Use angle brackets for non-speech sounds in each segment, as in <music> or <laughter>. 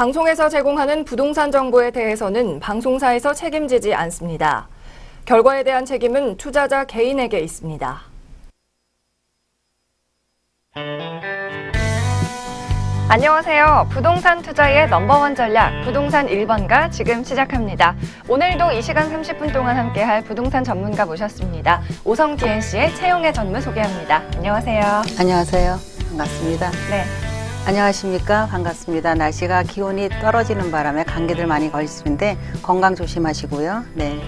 방송에서 제공하는 부동산 정보에 대해서는 방송사에서 책임지지 않습니다. 결과에 대한 책임은 투자자 개인에게 있습니다. 안녕하세요. 부동산 투자의 넘버원 전략, 부동산 1번가 지금 시작합니다. 오늘도 이 시간 30분 동안 함께할 부동산 전문가 모셨습니다. 오성 DNC의 채용의 전무 소개합니다. 안녕하세요. 안녕하세요. 반갑습니다. 네. 안녕하십니까? 반갑습니다. 날씨가 기온이 떨어지는 바람에 감기들 많이 걸리시는데 건강 조심하시고요. 네.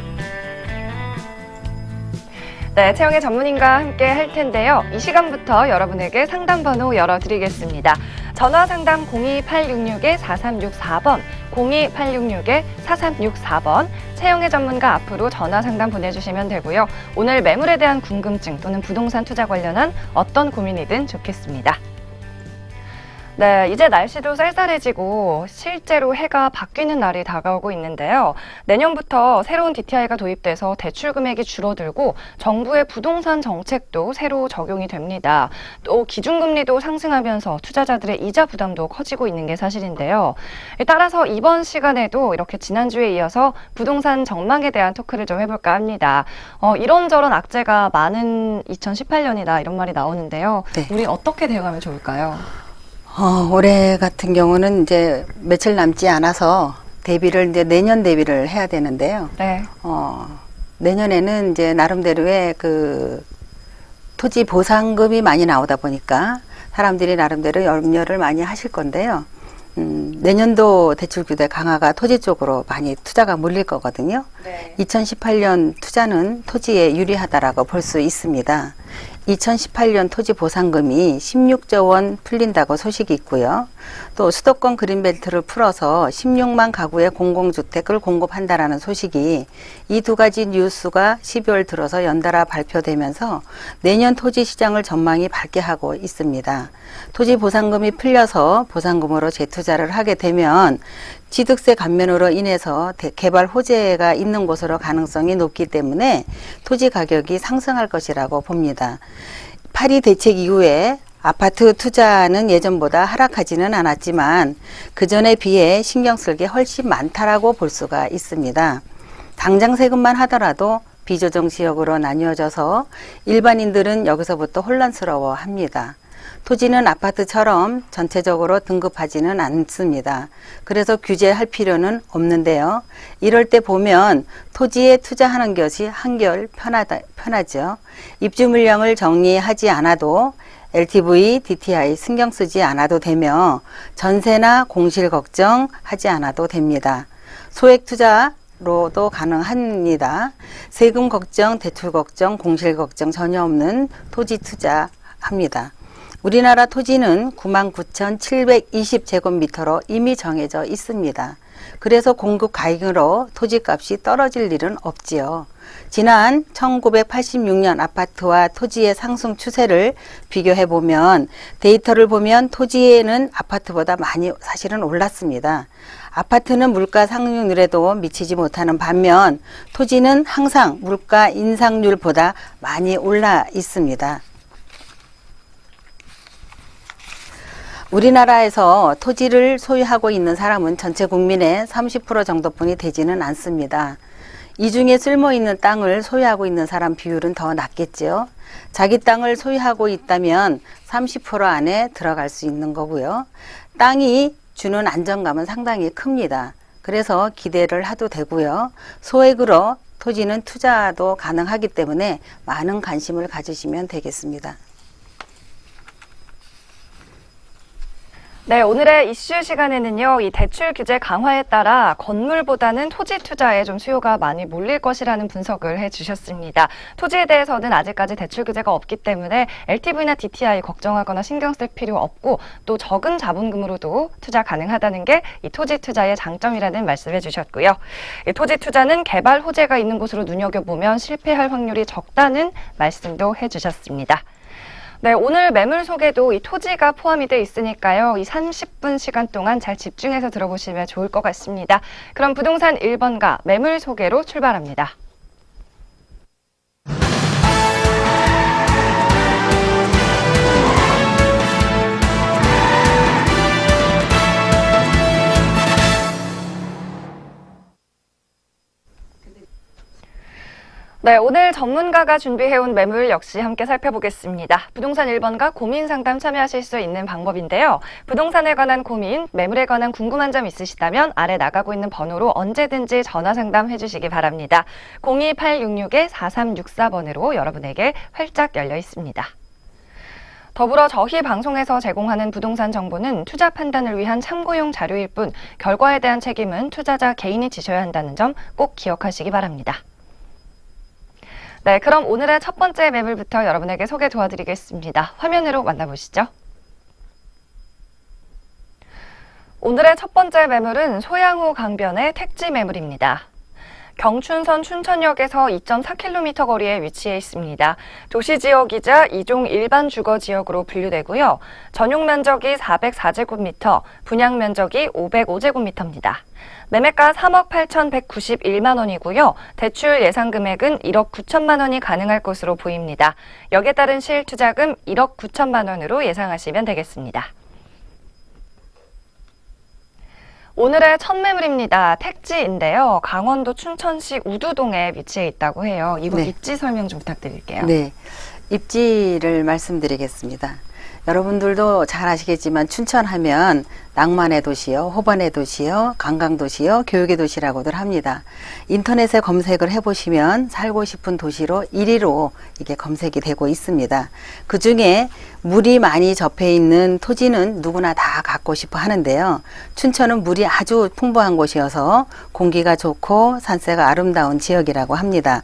네, 채용의 전문인과 함께 할 텐데요. 이 시간부터 여러분에게 상담 번호 열어드리겠습니다. 전화 상담 02866-4364번, 02866-4364번, 채용의 전문가 앞으로 전화 상담 보내주시면 되고요. 오늘 매물에 대한 궁금증 또는 부동산 투자 관련한 어떤 고민이든 좋겠습니다. 네, 이제 날씨도 쌀쌀해지고 실제로 해가 바뀌는 날이 다가오고 있는데요. 내년부터 새로운 DTI가 도입돼서 대출 금액이 줄어들고 정부의 부동산 정책도 새로 적용이 됩니다. 또 기준금리도 상승하면서 투자자들의 이자 부담도 커지고 있는 게 사실인데요. 따라서 이번 시간에도 이렇게 지난주에 이어서 부동산 전망에 대한 토크를 좀 해볼까 합니다. 어, 이런저런 악재가 많은 2018년이다 이런 말이 나오는데요. 네. 우리 어떻게 대응하면 좋을까요? 어, 올해 같은 경우는 이제 며칠 남지 않아서 대비를 이제 내년 대비를 해야 되는데요. 네. 어, 내년에는 이제 나름대로의 그 토지 보상금이 많이 나오다 보니까 사람들이 나름대로 염려를 많이 하실 건데요. 음, 내년도 대출 규제 강화가 토지 쪽으로 많이 투자가 몰릴 거거든요. 네. 2018년 투자는 토지에 유리하다라고 볼 수 있습니다. 2018년 토지 보상금이 16조 원 풀린다고 소식이 있고요. 또 수도권 그린벨트를 풀어서 16만 가구의 공공주택을 공급한다라는 소식이 이 두 가지 뉴스가 12월 들어서 연달아 발표되면서 내년 토지 시장을 전망이 밝게 하고 있습니다. 토지 보상금이 풀려서 보상금으로 재투자를 하게 되면 취득세 감면으로 인해서 대- 개발 호재가 있는 곳으로 가능성이 높기 때문에 토지 가격이 상승할 것이라고 봅니다. 파리 대책 이후에 아파트 투자는 예전보다 하락하지는 않았지만 그 전에 비해 신경 쓸 게 훨씬 많다라고 볼 수가 있습니다. 당장 세금만 하더라도 비조정 지역으로 나뉘어져서 일반인들은 여기서부터 혼란스러워 합니다. 토지는 아파트처럼 전체적으로 등급하지는 않습니다. 그래서 규제할 필요는 없는데요. 이럴 때 보면 토지에 투자하는 것이 한결 편하다, 편하죠. 입주 물량을 정리하지 않아도 LTV, DTI 신경 쓰지 않아도 되며 전세나 공실 걱정하지 않아도 됩니다. 소액 투자 로도 가능합니다. 세금 걱정, 대출 걱정, 공실 걱정 전혀 없는 토지 투자합니다. 우리나라 토지는 99,720제곱미터로 이미 정해져 있습니다. 그래서 공급 가격으로 토지값이 떨어질 일은 없지요. 지난 1986년 아파트와 토지의 상승 추세를 비교해 보면 데이터를 보면 토지에는 아파트보다 많이 사실은 올랐습니다. 아파트는 물가 상승률에도 미치지 못하는 반면 토지는 항상 물가 인상률보다 많이 올라 있습니다. 우리나라에서 토지를 소유하고 있는 사람은 전체 국민의 30% 정도뿐이 되지는 않습니다. 이 중에 쓸모 있는 땅을 소유하고 있는 사람 비율은 더 낮겠지요. 자기 땅을 소유하고 있다면 30% 안에 들어갈 수 있는 거고요. 땅이 주는 안정감은 상당히 큽니다. 그래서 기대를 해도 되고요. 소액으로 토지는 투자도 가능하기 때문에 많은 관심을 가지시면 되겠습니다. 네, 오늘의 이슈 시간에는요, 이 대출 규제 강화에 따라 건물보다는 토지 투자에 좀 수요가 많이 몰릴 것이라는 분석을 해 주셨습니다. 토지에 대해서는 아직까지 대출 규제가 없기 때문에 LTV나 DTI 걱정하거나 신경 쓸 필요 없고 또 적은 자본금으로도 투자 가능하다는 게 이 토지 투자의 장점이라는 말씀해 주셨고요. 이 토지 투자는 개발 호재가 있는 곳으로 눈여겨보면 실패할 확률이 적다는 말씀도 해 주셨습니다. 네, 오늘 매물 소개도 이 토지가 포함이 돼 있으니까요. 이 30분 시간 동안 잘 집중해서 들어보시면 좋을 것 같습니다. 그럼 부동산 1번가 매물 소개로 출발합니다. 네, 오늘 전문가가 준비해온 매물 역시 함께 살펴보겠습니다. 부동산 1번가 고민 상담 참여하실 수 있는 방법인데요. 부동산에 관한 고민, 매물에 관한 궁금한 점 있으시다면 아래 나가고 있는 번호로 언제든지 전화 상담해 주시기 바랍니다. 02866-4364번으로 여러분에게 활짝 열려 있습니다. 더불어 저희 방송에서 제공하는 부동산 정보는 투자 판단을 위한 참고용 자료일 뿐 결과에 대한 책임은 투자자 개인이 지셔야 한다는 점 꼭 기억하시기 바랍니다. 네, 그럼 오늘의 첫 번째 매물부터 여러분에게 소개 도와드리겠습니다. 화면으로 만나보시죠. 오늘의 첫 번째 매물은 소양호 강변의 택지 매물입니다. 경춘선 춘천역에서 2.4km 거리에 위치해 있습니다. 도시 지역이자 이종 일반 주거 지역으로 분류되고요. 전용 면적이 404제곱미터, 분양 면적이 505제곱미터입니다. 매매가 3억 8,191만 원이고요. 대출 예상 금액은 1억 9천만 원이 가능할 것으로 보입니다. 여기에 따른 실투자금 1억 9천만 원으로 예상하시면 되겠습니다. 오늘의 첫 매물입니다. 택지인데요. 강원도 춘천시 우두동에 위치해 있다고 해요. 이곳 네. 입지 설명 좀 부탁드릴게요. 네. 입지를 말씀드리겠습니다. 여러분들도 잘 아시겠지만 춘천하면 낭만의 도시요, 호반의 도시요, 관광 도시요, 교육의 도시라고들 합니다. 인터넷에 검색을 해보시면 살고 싶은 도시로 1위로 이게 검색이 되고 있습니다. 그 중에 물이 많이 접해 있는 토지는 누구나 다 갖고 싶어 하는데요. 춘천은 물이 아주 풍부한 곳이어서 공기가 좋고 산세가 아름다운 지역이라고 합니다.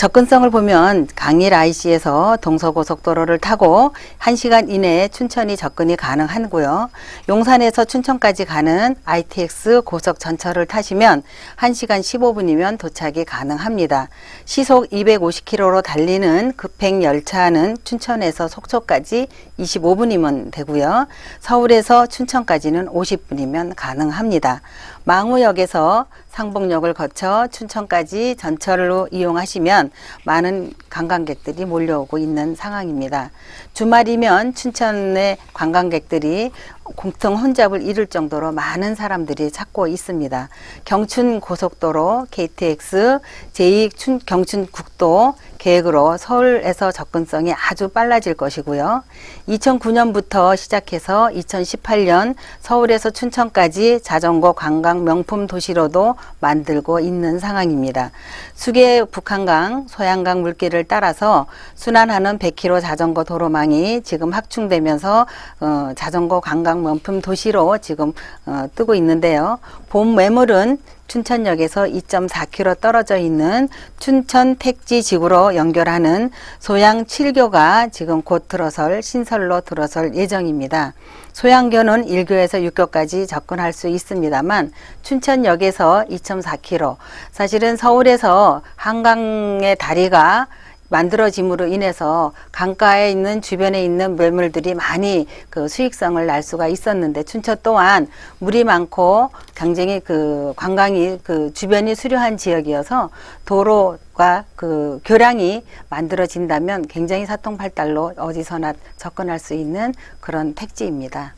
접근성을 보면 강일 IC에서 동서고속도로를 타고 1시간 이내에 춘천이 접근이 가능하고요. 용산에서 춘천까지 가는 ITX 고속 전철을 타시면 1시간 15분이면 도착이 가능합니다. 시속 250km로 달리는 급행 열차는 춘천에서 속초까지 25분이면 되고요. 서울에서 춘천까지는 50분이면 가능합니다. 망우역에서 상봉역을 거쳐 춘천까지 전철로 이용하시면 많은 관광객들이 몰려오고 있는 상황입니다. 주말이면 춘천의 관광객들이 공통 혼잡을 이룰 정도로 많은 사람들이 찾고 있습니다. 경춘 고속도로, KTX, 제2 춘, 경춘 국도 계획으로 서울에서 접근성이 아주 빨라질 것이고요. 2009년부터 시작해서 2018년 서울에서 춘천까지 자전거 관광 명품 도시로도 만들고 있는 상황입니다. 수계 북한강, 소양강 물길을 따라서 순환하는 100km 자전거 도로망이 지금 확충되면서 어, 자전거 관광 명품 도시로 지금 어, 뜨고 있는데요. 본 매물은 춘천역에서 2.4km 떨어져 있는 춘천 택지 지구로 연결하는 소양 7교가 지금 곧 들어설 신설로 들어설 예정입니다. 소양교는 1교에서 6교까지 접근할 수 있습니다만 춘천역에서 2.4km 사실은 서울에서 한강의 다리가 만들어짐으로 인해서 강가에 있는 주변에 있는 매물들이 많이 그 수익성을 날 수가 있었는데 춘천 또한 물이 많고 굉장히 그 관광이 그 주변이 수려한 지역이어서 도로가 그 교량이 만들어진다면 굉장히 사통팔달로 어디서나 접근할 수 있는 그런 택지입니다.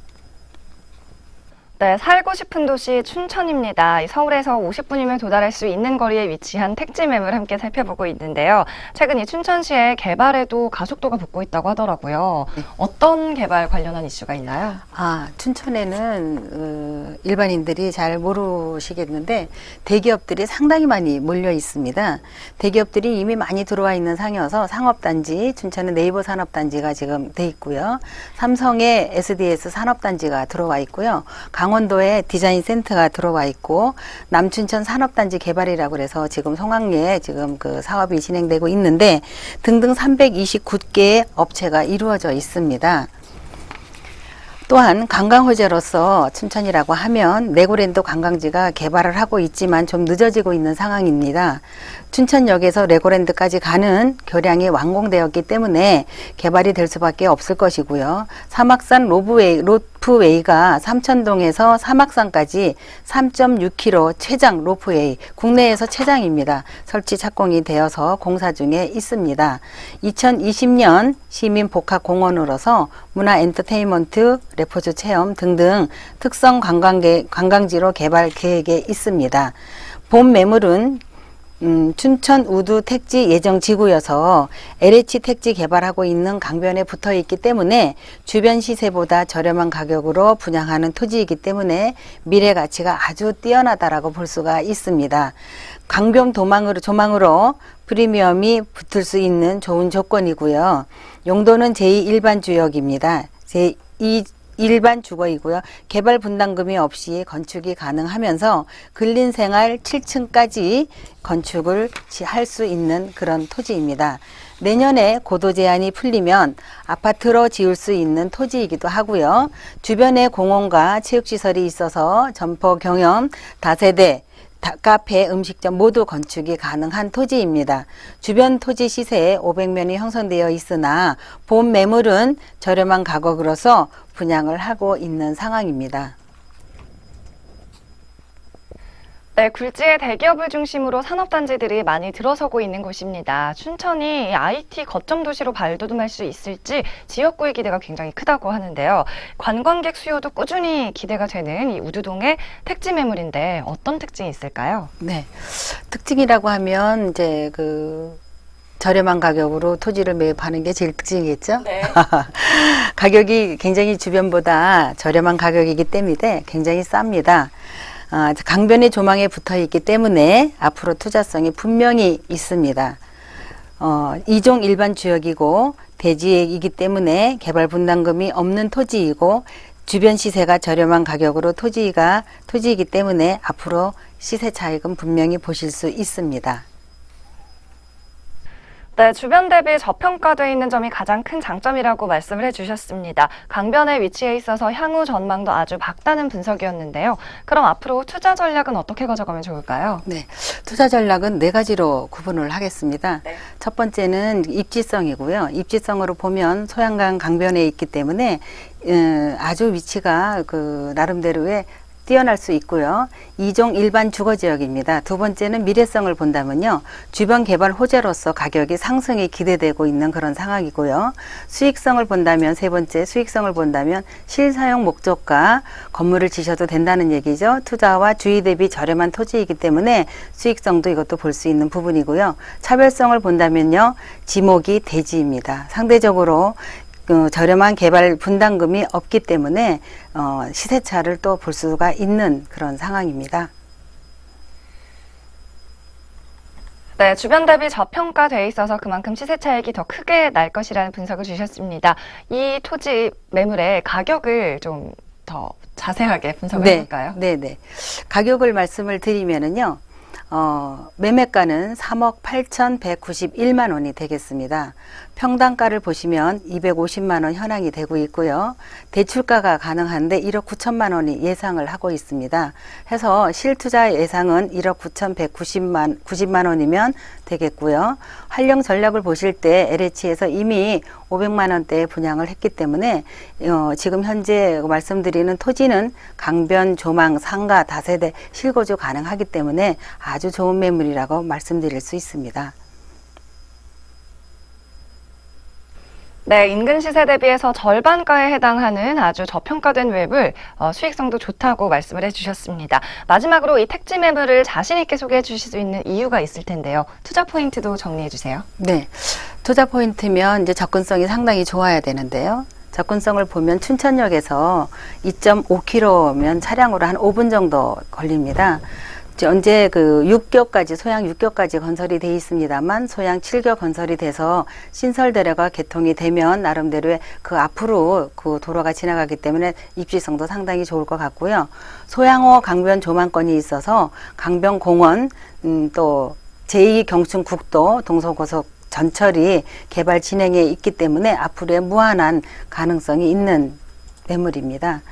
네, 살고 싶은 도시 춘천입니다. 이 서울에서 50분이면 도달할 수 있는 거리에 위치한 택지 매물 함께 살펴보고 있는데요. 최근 이 춘천시의 개발에도 가속도가 붙고 있다고 하더라고요. 어떤 개발 관련한 이슈가 있나요? 아, 춘천에는 어, 일반인들이 잘 모르시겠는데 대기업들이 상당히 많이 몰려 있습니다. 대기업들이 이미 많이 들어와 있는 상이어서 상업단지, 춘천은 네이버 산업단지가 지금 돼 있고요. 삼성의 SDS 산업단지가 들어와 있고요. 강 원도에 디자인 센터가 들어와 있고 남춘천 산업단지 개발이라고 그래서 지금 송악리에 지금 그 사업이 진행되고 있는데 등등 329개의 업체가 이루어져 있습니다. 또한 관광 호재로서 춘천이라고 하면 레고랜드 관광지가 개발을 하고 있지만 좀 늦어지고 있는 상황입니다. 춘천역에서 레고랜드까지 가는 교량이 완공되었기 때문에 개발이 될 수밖에 없을 것이고요. 사막산 로브웨이, 로 프웨이가 삼천동에서 사막산까지 3.6km 최장 로프웨이, 국내에서 최장입니다. 설치 착공이 되어서 공사 중에 있습니다. 2020년 시민 복합 공원으로서 문화 엔터테인먼트, 레포즈 체험 등등 특성 관광지로 개발 계획에 있습니다. 본 매물은 음, 춘천 우두 택지 예정 지구여서 LH 택지 개발하고 있는 강변에 붙어 있기 때문에 주변 시세보다 저렴한 가격으로 분양하는 토지이기 때문에 미래 가치가 아주 뛰어나다라고 볼 수가 있습니다. 강변 도망으로 조망으로 프리미엄이 붙을 수 있는 좋은 조건이고요. 용도는 제2 일반 주역입니다. 제2 일반 주거이고요. 개발 분담금이 없이 건축이 가능하면서 근린 생활 7층까지 건축을 할 수 있는 그런 토지입니다. 내년에 고도 제한이 풀리면 아파트로 지을 수 있는 토지이기도 하고요. 주변에 공원과 체육시설이 있어서 점포 경험, 다세대, 다- 카페, 음식점 모두 건축이 가능한 토지입니다. 주변 토지 시세에 500면이 형성되어 있으나 본 매물은 저렴한 가격으로서 분양을 하고 있는 상황입니다. 네, 굴지의 대기업을 중심으로 산업단지들이 많이 들어서고 있는 곳입니다. 춘천이 IT 거점 도시로 발돋움할 수 있을지 지역구의 기대가 굉장히 크다고 하는데요. 관광객 수요도 꾸준히 기대가 되는 이 우두동의 택지 매물인데 어떤 특징이 있을까요? 네. 특징이라고 하면 이제 그 저렴한 가격으로 토지를 매입하는 게 제일 특징이겠죠? 네. <laughs> 가격이 굉장히 주변보다 저렴한 가격이기 때문에 굉장히 쌉니다. 아, 강변의 조망에 붙어 있기 때문에 앞으로 투자성이 분명히 있습니다. 어, 이종 일반 주역이고 대지이기 때문에 개발 분담금이 없는 토지이고 주변 시세가 저렴한 가격으로 토지가 토지이기 때문에 앞으로 시세 차익은 분명히 보실 수 있습니다. 네, 주변 대비 저평가되어 있는 점이 가장 큰 장점이라고 말씀을 해주셨습니다. 강변에 위치해 있어서 향후 전망도 아주 밝다는 분석이었는데요. 그럼 앞으로 투자 전략은 어떻게 가져가면 좋을까요? 네, 투자 전략은 네 가지로 구분을 하겠습니다. 네. 첫 번째는 입지성이고요. 입지성으로 보면 소양강 강변에 있기 때문에 어, 아주 위치가 그 나름대로의 뛰어날 수 있고요. 이종 일반 주거 지역입니다. 두 번째는 미래성을 본다면요. 주변 개발 호재로서 가격이 상승이 기대되고 있는 그런 상황이고요. 수익성을 본다면 세 번째 수익성을 본다면 실사용 목적과 건물을 지셔도 된다는 얘기죠. 투자와 주의 대비 저렴한 토지이기 때문에 수익성도 이것도 볼 수 있는 부분이고요. 차별성을 본다면요. 지목이 대지입니다. 상대적으로 그 저렴한 개발 분담금이 없기 때문에 어, 시세차를 또 볼 수가 있는 그런 상황입니다. 네, 주변 대비 저평가돼 있어서 그만큼 시세 차익이 더 크게 날 것이라는 분석을 주셨습니다. 이 토지 매물의 가격을 좀 더 자세하게 분석을 해볼까요? 네, 네. 가격을 말씀을 드리면은요. 어, 매매가는 3억 8,191만 원이 되겠습니다. 평당가를 보시면 250만 원 현황이 되고 있고요. 대출가가 가능한데 1억 9천만 원이 예상을 하고 있습니다. 해서 실투자 예상은 1억 9,190만 90만 원이면 되겠고요. 활용 전략을 보실 때 LH에서 이미 500만 원대에 분양을 했기 때문에 어, 지금 현재 말씀드리는 토지는 강변, 조망, 상가, 다세대 실거주 가능하기 때문에 아주 좋은 매물이라고 말씀드릴 수 있습니다. 네, 인근 시세 대비해서 절반가에 해당하는 아주 저평가된 매물, 어, 수익성도 좋다고 말씀을 해주셨습니다. 마지막으로 이 택지 매물을 자신 있게 소개해 주실 수 있는 이유가 있을 텐데요. 투자 포인트도 정리해 주세요. 네. 투자 포인트면 이제 접근성이 상당히 좋아야 되는데요. 접근성을 보면 춘천역에서 2.5km면 차량으로 한 5분 정도 걸립니다. 이제 언제 그 6겹까지 소양 6겹까지 건설이 돼 있습니다만 소양 7겹 건설이 돼서 신설대로가 개통이 되면 나름대로의 그 앞으로 그 도로가 지나가기 때문에 입지성도 상당히 좋을 것 같고요. 소양호 강변 조망권이 있어서 강변 공원 음, 또 제2경춘 국도 동서고속 전철이 개발 진행에 있기 때문에 앞으로의 무한한 가능성이 있는 매물입니다.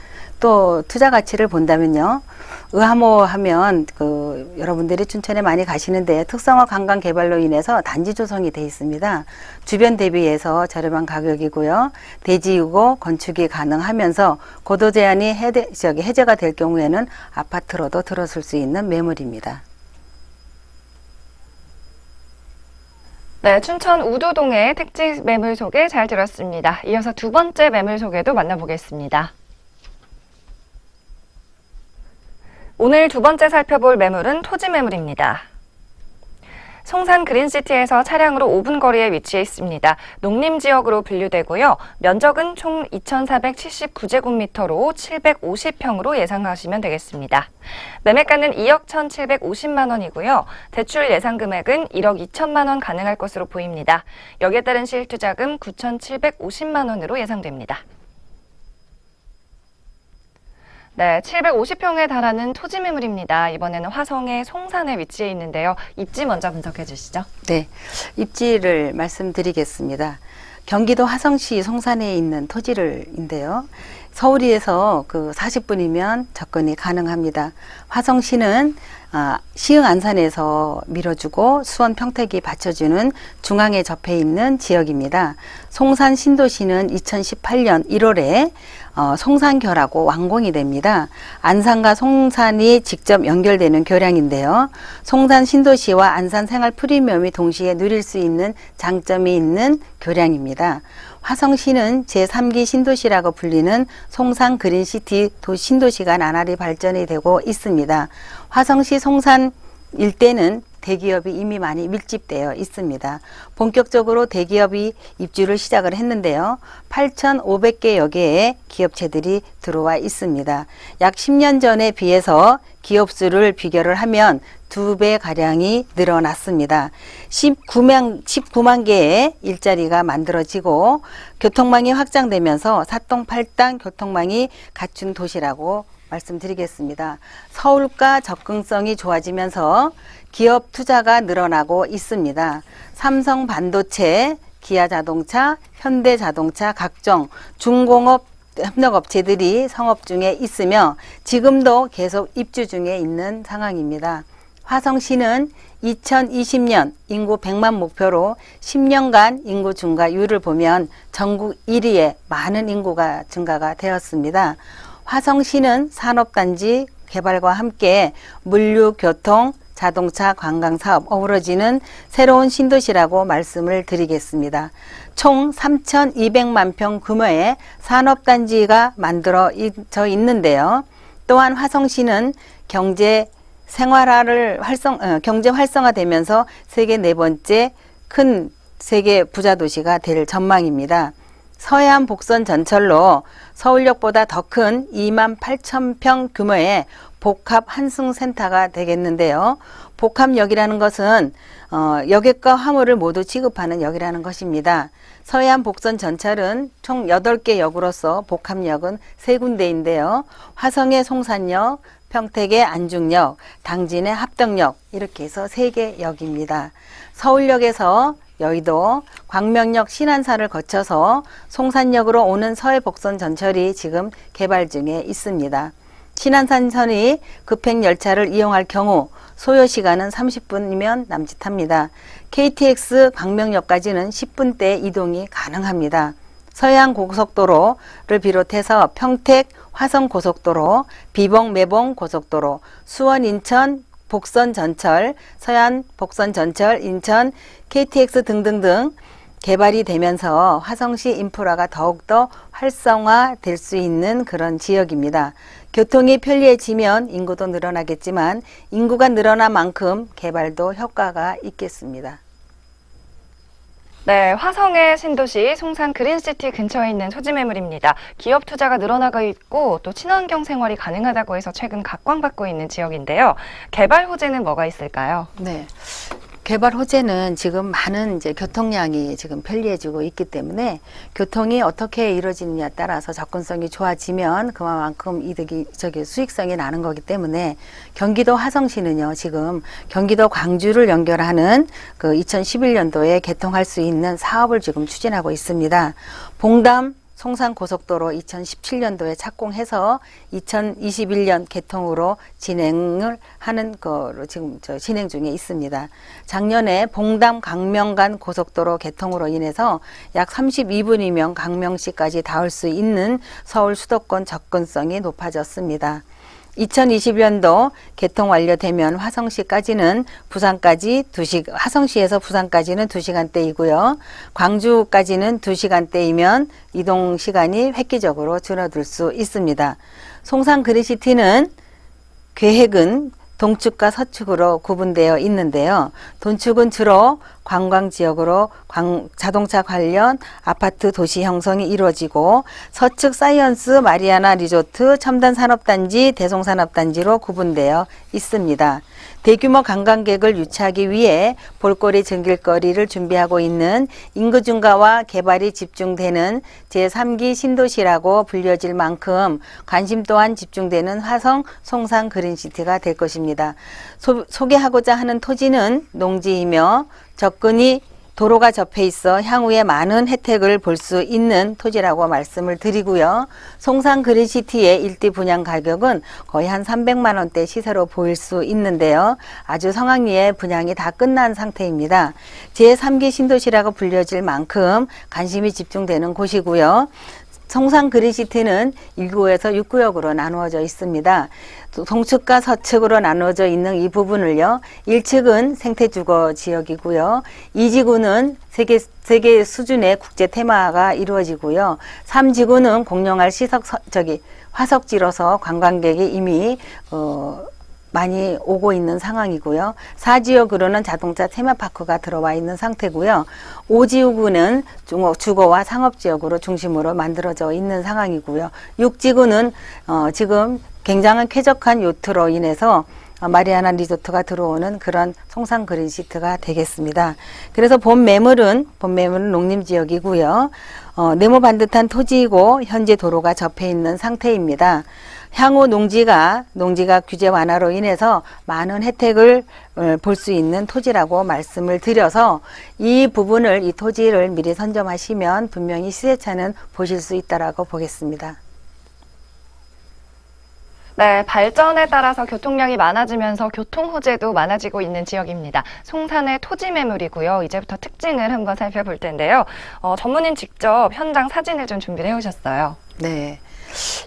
또 투자 가치를 본다면요. 의하모 하면 그 여러분들이 춘천에 많이 가시는데 특성화 관광 개발로 인해서 단지 조성이 돼 있습니다. 주변 대비해서 저렴한 가격이고요. 대지이고 건축이 가능하면서 고도 제한이 해제, 해제가 될 경우에는 아파트로도 들어설 수 있는 매물입니다. 네, 춘천 우도동의 택지 매물 소개 잘 들었습니다. 이어서 두 번째 매물 소개도 만나보겠습니다. 오늘 두 번째 살펴볼 매물은 토지 매물입니다. 송산 그린시티에서 차량으로 5분 거리에 위치해 있습니다. 농림지역으로 분류되고요. 면적은 총 2,479제곱미터로 750평으로 예상하시면 되겠습니다. 매매가는 2억 1,750만 원이고요. 대출 예상 금액은 1억 2천만 원 가능할 것으로 보입니다. 여기에 따른 실투자금 9,750만 원으로 예상됩니다. 네, 750평에 달하는 토지 매물입니다. 이번에는 화성의 송산에 위치해 있는데요. 입지 먼저 분석해 주시죠. 네, 입지를 말씀드리겠습니다. 경기도 화성시 송산에 있는 토지를인데요. 서울에서 그 40분이면 접근이 가능합니다. 화성시는 아, 시흥 안산에서 밀어주고 수원 평택이 받쳐주는 중앙에 접해 있는 지역입니다. 송산 신도시는 2018년 1월에 어, 송산교라고 완공이 됩니다. 안산과 송산이 직접 연결되는 교량인데요. 송산 신도시와 안산 생활 프리미엄이 동시에 누릴 수 있는 장점이 있는 교량입니다. 화성시는 제3기 신도시라고 불리는 송산 그린시티 도 신도시가 나날이 발전이 되고 있습니다. 화성시 송산 일대는 대기업이 이미 많이 밀집되어 있습니다. 본격적으로 대기업이 입주를 시작을 했는데요. 8,500개여 개의 기업체들이 들어와 있습니다. 약 10년 전에 비해서 기업 수를 비교를 하면 두 배 가량이 늘어났습니다. 19만, 19만 개의 일자리가 만들어지고 교통망이 확장되면서 사똥팔당 교통망이 갖춘 도시라고 말씀드리겠습니다. 서울과 접근성이 좋아지면서 기업 투자가 늘어나고 있습니다. 삼성 반도체, 기아 자동차, 현대 자동차 각종 중공업 협력업체들이 성업 중에 있으며 지금도 계속 입주 중에 있는 상황입니다. 화성시는 2020년 인구 100만 목표로 10년간 인구 증가율을 보면 전국 1위에 많은 인구가 증가가 되었습니다. 화성시는 산업단지 개발과 함께 물류, 교통, 자동차, 관광 사업 어우러지는 새로운 신도시라고 말씀을 드리겠습니다. 총 3,200만 평 규모의 산업단지가 만들어져 있는데요. 또한 화성시는 경제 생활화를 활성, 어, 경제 활성화되면서 세계 네 번째 큰 세계 부자 도시가 될 전망입니다. 서해안 복선 전철로 서울역보다 더 큰 2만 8천 평 규모의 복합 한승센터가 되겠는데요. 복합역이라는 것은 어, 여객과 화물을 모두 취급하는 역이라는 것입니다. 서해안 복선 전철은 총 8개 역으로서 복합역은 세 군데인데요. 화성의 송산역, 평택의 안중역, 당진의 합덕역 이렇게 해서 세개 역입니다. 서울역에서 여의도, 광명역 신안사를 거쳐서 송산역으로 오는 서해복선 전철이 지금 개발 중에 있습니다. 신안산선이 급행 열차를 이용할 경우 소요 시간은 30분이면 남짓합니다. KTX 광명역까지는 10분대 이동이 가능합니다. 서해안 고속도로를 비롯해서 평택 화성 고속도로, 비봉 매봉 고속도로, 수원 인천 복선 전철, 서해안 복선 전철, 인천 KTX 등등등 개발이 되면서 화성시 인프라가 더욱더 활성화될 수 있는 그런 지역입니다. 교통이 편리해지면 인구도 늘어나겠지만 인구가 늘어난 만큼 개발도 효과가 있겠습니다. 네, 화성의 신도시 송산 그린시티 근처에 있는 소지 매물입니다. 기업 투자가 늘어나고 있고 또 친환경 생활이 가능하다고 해서 최근 각광받고 있는 지역인데요. 개발 호재는 뭐가 있을까요? 네. 개발 호재는 지금 많은 이제 교통량이 지금 편리해지고 있기 때문에 교통이 어떻게 이루어지느냐에 따라서 접근성이 좋아지면 그만큼 이득이 저기 수익성이 나는 거기 때문에 경기도 화성시는요 지금 경기도 광주를 연결하는 그 2011년도에 개통할 수 있는 사업을 지금 추진하고 있습니다. 봉담 송산 고속도로 2017년도에 착공해서 2021년 개통으로 진행을 하는 거로 지금 저 진행 중에 있습니다. 작년에 봉담 강명간 고속도로 개통으로 인해서 약 32분이면 강명시까지 닿을 수 있는 서울 수도권 접근성이 높아졌습니다. 2020년도 개통 완료되면 화성시까지는 부산까지 2시 화성시에서 부산까지는 2시간대이고요. 광주까지는 2시간대이면 이동 시간이 획기적으로 줄어들 수 있습니다. 송산 그리시티는 계획은 동축과 서축으로 구분되어 있는데요. 동축은 주로 관광 지역으로 광- 자동차 관련 아파트 도시 형성이 이루어지고 서축 사이언스 마리아나 리조트 첨단 산업단지 대송산업단지로 구분되어 있습니다. 대규모 관광객을 유치하기 위해 볼거리 즐길거리를 준비하고 있는 인구 증가와 개발이 집중되는 제3기 신도시라고 불려질 만큼 관심 또한 집중되는 화성 송산 그린시티가 될 것입니다. 소, 소개하고자 하는 토지는 농지이며 접근이 도로가 접해 있어 향후에 많은 혜택을 볼 수 있는 토지라고 말씀을 드리고요. 송산 그린시티의 일대 분양 가격은 거의 한 300만 원대 시세로 보일 수 있는데요. 아주 성황리에 분양이 다 끝난 상태입니다. 제3기 신도시라고 불려질 만큼 관심이 집중되는 곳이고요. 송산 그린시티는 1구에서 6구역으로 나누어져 있습니다. 또 동측과 서측으로 나누어져 있는 이 부분을요. 1측은 생태주거 지역이고요. 2지구는 세계, 세계 수준의 국제 테마가 이루어지고요. 3지구는 공룡할 시석, 서- 저기, 화석지로서 관광객이 이미, 어, 많이 오고 있는 상황이고요. 사지역으로는 자동차 테마파크가 들어와 있는 상태고요. 오지구는 중어- 주거와 상업지역으로 중심으로 만들어져 있는 상황이고요. 육지구는 어, 지금 굉장한 쾌적한 요트로 인해서 어, 마리아나 리조트가 들어오는 그런 송산 그린시트가 되겠습니다. 그래서 본 매물은 본 매물은 농림 지역이고요. 어, 네모 반듯한 토지이고 현재 도로가 접해 있는 상태입니다. 향후 농지가 농지가 규제 완화로 인해서 많은 혜택을 어, 볼수 있는 토지라고 말씀을 드려서 이 부분을 이 토지를 미리 선점하시면 분명히 시세차는 보실 수 있다라고 보겠습니다. 네, 발전에 따라서 교통량이 많아지면서 교통 호재도 많아지고 있는 지역입니다. 송산의 토지 매물이고요. 이제부터 특징을 한번 살펴볼 텐데요. 어, 전문인 직접 현장 사진을 좀 준비를 해오셨어요. 네.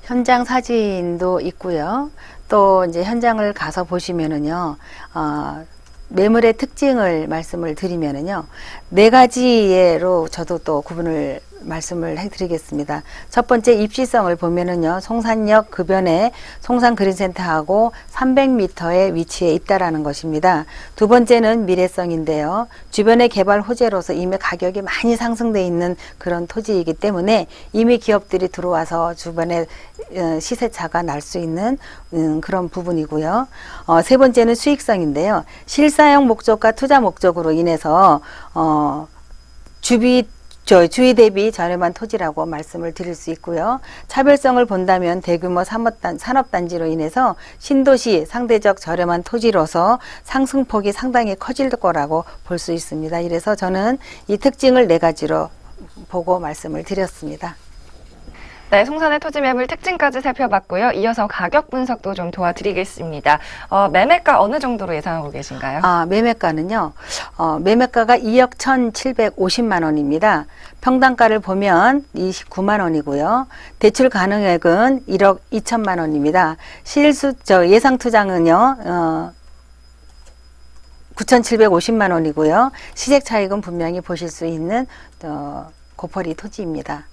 현장 사진도 있고요. 또 이제 현장을 가서 보시면은요, 어, 매물의 특징을 말씀을 드리면은요, 네 가지로 저도 또 구분을 말씀을 해드리겠습니다. 첫 번째 입시성을 보면은요, 송산역 급연에 송산 그린센터하고 300m의 위치에 있다라는 것입니다. 두 번째는 미래성인데요. 주변의 개발 호재로서 이미 가격이 많이 상승돼 있는 그런 토지이기 때문에 이미 기업들이 들어와서 주변에 어, 시세차가 날 수 있는 음, 그런 부분이고요. 어, 세 번째는 수익성인데요. 실사용 목적과 투자 목적으로 인해서 어, 주비 저 주위 대비 저렴한 토지라고 말씀을 드릴 수 있고요. 차별성을 본다면 대규모 산업단, 산업단지로 인해서 신도시 상대적 저렴한 토지로서 상승폭이 상당히 커질 거라고 볼 수 있습니다. 이래서 저는 이 특징을 네 가지로 보고 말씀을 드렸습니다. 네, 송산의 토지 매물 특징까지 살펴봤고요. 이어서 가격 분석도 좀 도와드리겠습니다. 어, 매매가 어느 정도로 예상하고 계신가요? 아, 매매가는요, 어, 매매가가 2억 1,750만 원입니다. 평당가를 보면 29만 원이고요. 대출 가능액은 1억 2천만 원입니다. 실수, 저 예상 투자는요, 어, 9,750만 원이고요. 시색 차익은 분명히 보실 수 있는, 어, 고퍼리 토지입니다.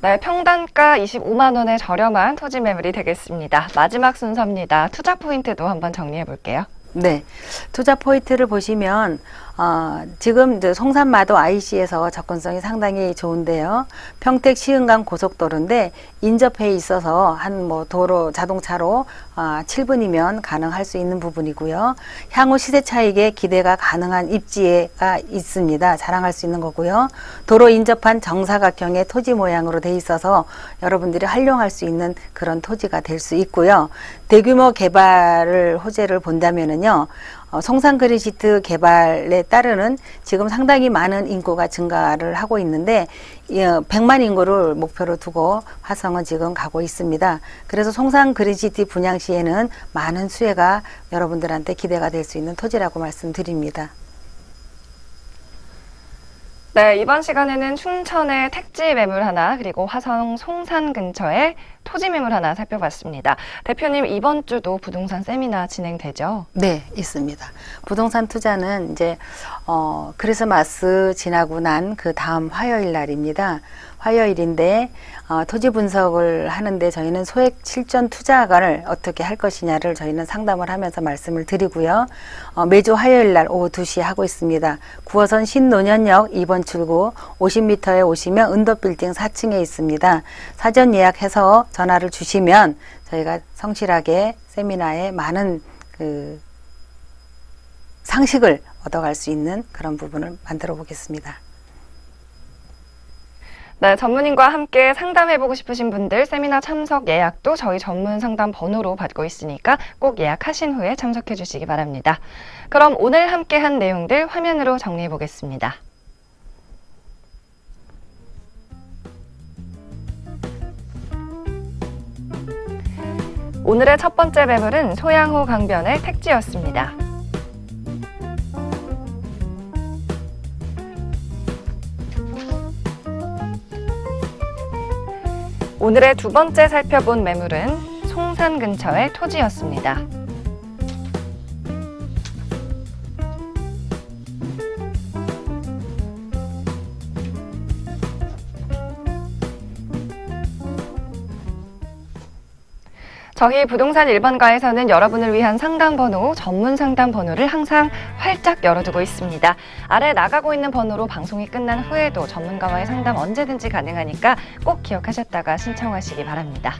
네, 평단가 25만 원의 저렴한 토지 매물이 되겠습니다. 마지막 순서입니다. 투자 포인트도 한번 정리해 볼게요. 네. 투자 포인트를 보시면, 어, 지금 송산마도 IC에서 접근성이 상당히 좋은데요. 평택 시흥간 고속도로인데, 인접해 있어서 한 뭐 도로, 자동차로 아, 7분이면 가능할 수 있는 부분이고요. 향후 시세 차익에 기대가 가능한 입지가 있습니다. 자랑할 수 있는 거고요. 도로 인접한 정사각형의 토지 모양으로 돼 있어서 여러분들이 활용할 수 있는 그런 토지가 될 수 있고요. 대규모 개발을 호재를 본다면은요. 어, 송산 그린시트 개발에 따르는 지금 상당히 많은 인구가 증가를 하고 있는데 이, 어, 100만 인구를 목표로 두고 화성은 지금 가고 있습니다. 그래서 송산 그린시티 분양 시에는 많은 수혜가 여러분들한테 기대가 될 수 있는 토지라고 말씀드립니다. 네, 이번 시간에는 춘천의 택지 매물 하나, 그리고 화성 송산 근처의 토지 매물 하나 살펴봤습니다. 대표님, 이번 주도 부동산 세미나 진행되죠? 네, 있습니다. 부동산 투자는 이제 어, 크리스마스 지나고 난 그 다음 화요일 날입니다. 화요일인데 어, 토지 분석을 하는데 저희는 소액 실전 투자를 어떻게 할 것이냐를 저희는 상담을 하면서 말씀을 드리고요. 어, 매주 화요일 날 오후 2시에 하고 있습니다. 9호선 신노년역 2번 출구 50m에 오시면 은도빌딩 4층에 있습니다. 사전 예약해서 전화를 주시면 저희가 성실하게 세미나에 많은 그 상식을 얻어갈 수 있는 그런 부분을 만들어 보겠습니다. 네, 전문인과 함께 상담해보고 싶으신 분들 세미나 참석 예약도 저희 전문 상담 번호로 받고 있으니까 꼭 예약하신 후에 참석해 주시기 바랍니다. 그럼 오늘 함께 한 내용들 화면으로 정리해 보겠습니다. 오늘의 첫 번째 매물은 소양호 강변의 택지였습니다. 오늘의 두 번째 살펴본 매물은 송산 근처의 토지였습니다. 저희 부동산 1번가에서는 여러분을 위한 상담 번호, 전문 상담 번호를 항상 활짝 열어두고 있습니다. 아래 나가고 있는 번호로 방송이 끝난 후에도 전문가와의 상담 언제든지 가능하니까 꼭 기억하셨다가 신청하시기 바랍니다.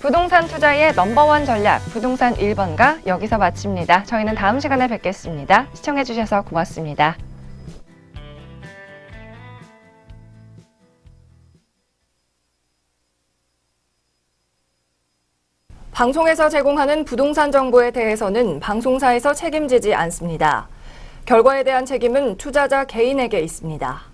부동산 투자의 넘버원 전략, 부동산 1번가 여기서 마칩니다. 저희는 다음 시간에 뵙겠습니다. 시청해주셔서 고맙습니다. 방송에서 제공하는 부동산 정보에 대해서는 방송사에서 책임지지 않습니다. 결과에 대한 책임은 투자자 개인에게 있습니다.